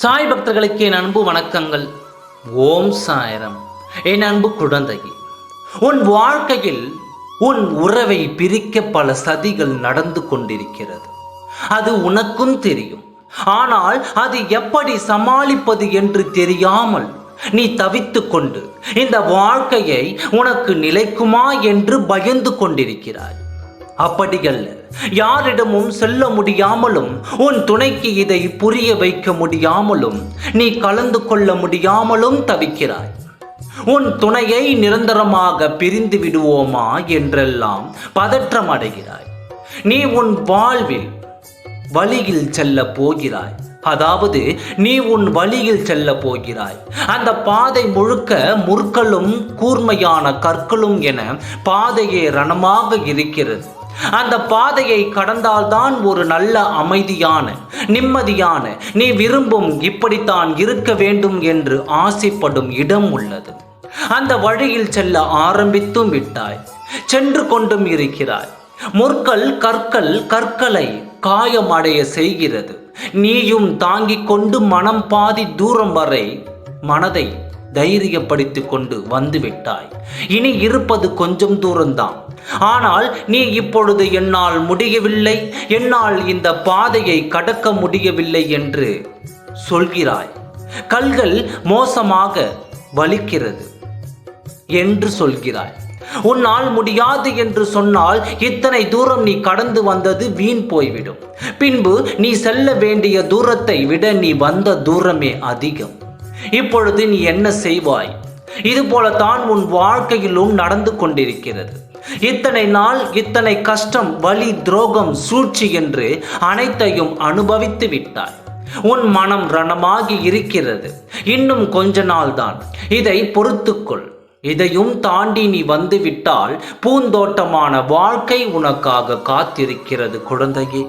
சாய் பக்தர்களுக்கு என் அன்பு வணக்கங்கள். ஓம் சாயரம். என் அன்பு குழந்தை உன் வாழ்க்கையில் உன் உறவை பிரிக்க பல சதிகள் நடந்து கொண்டிருக்கிறது. அது உனக்கும் தெரியும். ஆனால் அது எப்படி சமாளிப்பது என்று தெரியாமல் நீ தவித்து கொண்டு இந்த வாழ்க்கையை உனக்கு நிலைக்குமா என்று பயந்து கொண்டிருக்கிறாய். அப்படிகள். யாரிடமும் செல்ல முடியாமலும் உன் துணைக்கு இதை புரிய வைக்க முடியாமலும் நீ கலந்து கொள்ள முடியாமலும் தவிக்கிறாய். உன் துணையை நிரந்தரமாக பிரிந்து விடுவோமா என்றெல்லாம் பதற்றம் அடைகிறாய். நீ உன் வாழ்வில் வழியில் செல்ல போகிறாய். அதாவது நீ உன் வழியில் செல்ல போகிறாய். அந்த பாதை முழுக்க முற்களும் கூர்மையான கற்களும் என பாதையே ரணமாக இருக்கிறது. அந்த பாதையை கடந்தால்தான் ஒரு நல்ல அமைதியான நிம்மதியான நீ விரும்பும் இப்படித்தான் இருக்க வேண்டும் என்று ஆசைப்படும் இடம் உள்ளது. அந்த வழியில் செல்ல ஆரம்பித்தும் விட்டாய். சென்று கொண்டும் இருக்கிறாய். முற்கள் கற்கள் கற்களை காயமடைய செய்கிறது. நீயும் தாங்கிக் கொண்டு மனம் பாதி தூரம் வரை மனதை தைரியப்படுத்திக் கொண்டு வந்துவிட்டாய். இனி இருப்பது கொஞ்சம் தூரம்தான். ஆனால் நீ இப்பொழுது என்னால் முடியவில்லை என்னால் இந்த பாதையை கடக்க முடியவில்லை என்று சொல்கிறாய். கல்கள் மோசமாக வலிக்கிறது என்று சொல்கிறாய். உன்னால் முடியாது என்று சொன்னால் இத்தனை தூரம் நீ கடந்து வந்தது வீண் போய்விடும். பின்பு நீ செல்ல வேண்டிய தூரத்தை விட நீ வந்த தூரமே அதிகம். இப்பொழுது நீ என்ன செய்வாய்? இது போலத்தான் உன் வாழ்க்கையிலும் நடந்து கொண்டிருக்கிறது. இத்தனை நாள் இத்தனை கஷ்டம் வலி துரோகம் சூழ்ச்சி என்று அனைத்தையும் அனுபவித்து விட்டாய். உன் மனம் ரணமாகி இருக்கிறது. இன்னும் கொஞ்ச நாள் தான் இதை பொறுத்துக்கொள். இதையும் தாண்டி நீ வந்துவிட்டால் பூந்தோட்டமான வாழ்க்கை உனக்காக காத்திருக்கிறது குழந்தையே.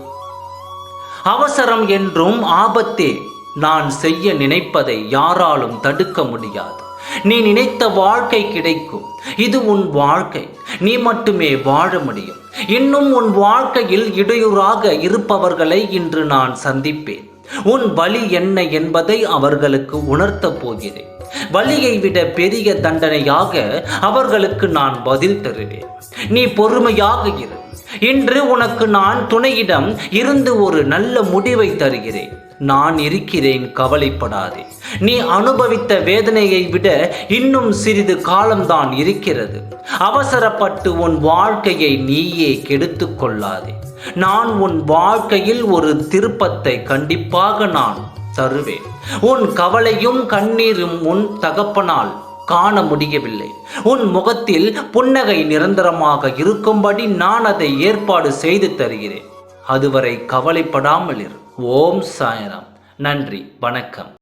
அவசரம் என்றும் ஆபத்தே. நான் செய்ய நினைப்பதை யாராலும் தடுக்க முடியாது. நீ நினைத்த வாழ்க்கை கிடைக்கும். இது உன் வாழ்க்கை. நீ மட்டுமே வாழ முடியும். இன்னும் உன் வாழ்க்கையில் இடையூறாக இருப்பவர்களை இன்று நான் சந்திப்பேன். உன் வழி என்ன என்பதை அவர்களுக்கு உணர்த்தப் போகிறேன். வலியை விட பெரிய தண்டனையாக அவர்களுக்கு நான் பதில் தருவேன். நீ பொறுமையாக இரு. இன்று உனக்கு நான் துணையிடம் இருந்து ஒரு நல்ல முடிவை தருகிறேன். நான் இருக்கிறேன் கவலைப்படாதே. நீ அனுபவித்த வேதனையை விட இன்னும் சிறிது காலம்தான் இருக்கிறது. அவசரப்பட்டு உன் வாழ்க்கையை நீயே கெடுத்து கொள்ளாதே. நான் உன் வாழ்க்கையில் ஒரு திருப்பத்தை கண்டிப்பாக நான் தருவேன். உன் கவலையும் கண்ணீரும் உன் தகப்பனால் காண முடியவில்லை. உன் முகத்தில் புன்னகை நிரந்தரமாக இருக்கும்படி நான் அதை ஏற்பாடு செய்து தருகிறேன். அதுவரை கவலைப்படாமல் இரு. ஓம் சாயனம் நன்றி. வணக்கம்.